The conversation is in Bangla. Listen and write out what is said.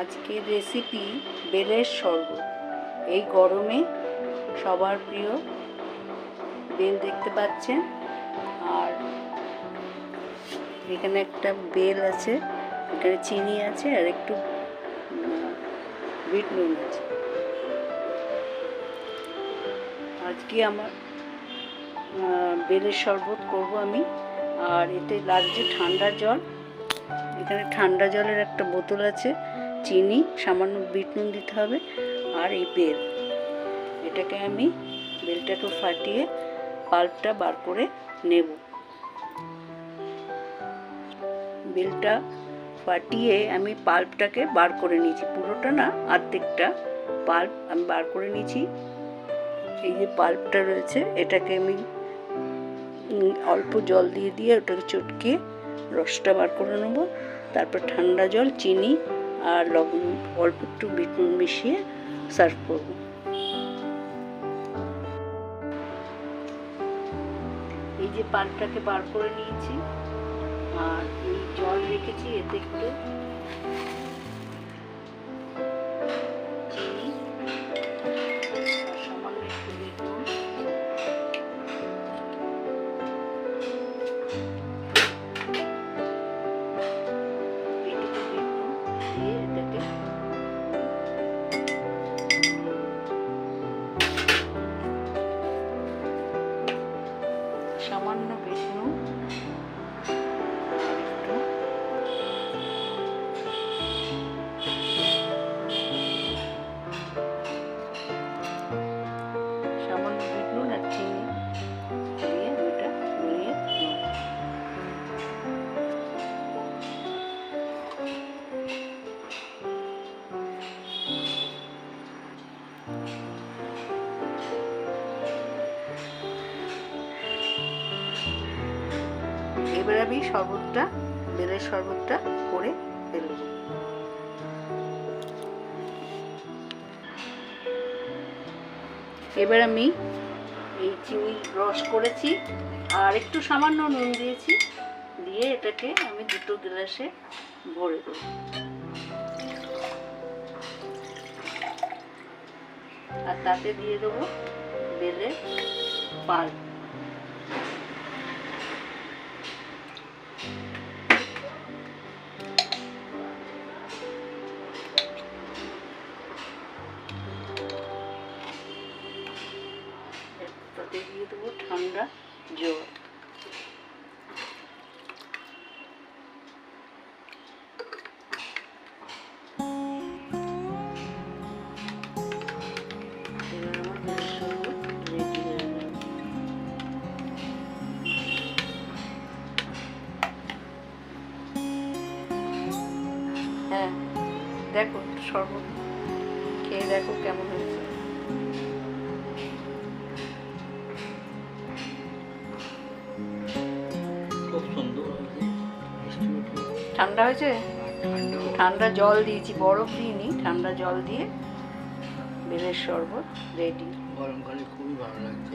আজকের রেসিপি বেলের শরবত। এই গরমে সবার প্রিয় বেল দেখতে পাচ্ছেন। আর এখানে একটা বেল আছে, এখানে চিনি আছে, আর একটু বিট নুন আছে। আজকে আমার বেলের শরবত করব আমি। আর এতে লাগছে ঠান্ডা জল। এখানে ঠান্ডা জলের একটা বোতল আছে। চিনি, সামান্য বিট নুন দিতে হবে আর এই বেল। এটাকে আমি বেলটাকে ফাটিয়ে পাল্পটা বার করে নেব। বেলটা ফাটিয়ে আমি পাল্পটাকে বার করে নিয়েছি। পুরোটা না অর্ধেকটা পাল্প আমি বার করে নিয়েছি। এই যে পাল্পটা রয়েছে, এটাকে আমি অল্প জল দিয়ে দিয়ে ওটাকে চটকে রসটা বার করে নেব। তারপর ঠান্ডা জল, চিনি আর লবণ অল্প একটু মিশিয়ে সার্ভ করব। এই যে পালটাকে বার করে নিয়েছি, আর এই জল রেখেছি, এতে একটু এবার আমি শরবতটা বেলের শরবতটা করে ফেলব। এবার আমি এই চিনি রস করেছি, আর একটু সামান্য নুন দিয়েছি, দিয়ে এটাকে আমি দুটো গ্লাসে ভরে দেবো। আর তাতে দিয়ে দেবো বেলের পাল্প তাতে দিয়ে দেবো ঠান্ডা জল। হ্যাঁ দেখো শরবত খেয়ে দেখো কেমন হয়েছে। খুব সুন্দর ঠান্ডা হয়েছে? ঠান্ডা ঠান্ডা জল দিয়েছি বরফ দিইনি ঠান্ডা জল দিয়ে বেলের শরবত রেডি। গরমকালে খুবই ভালো লাগছে।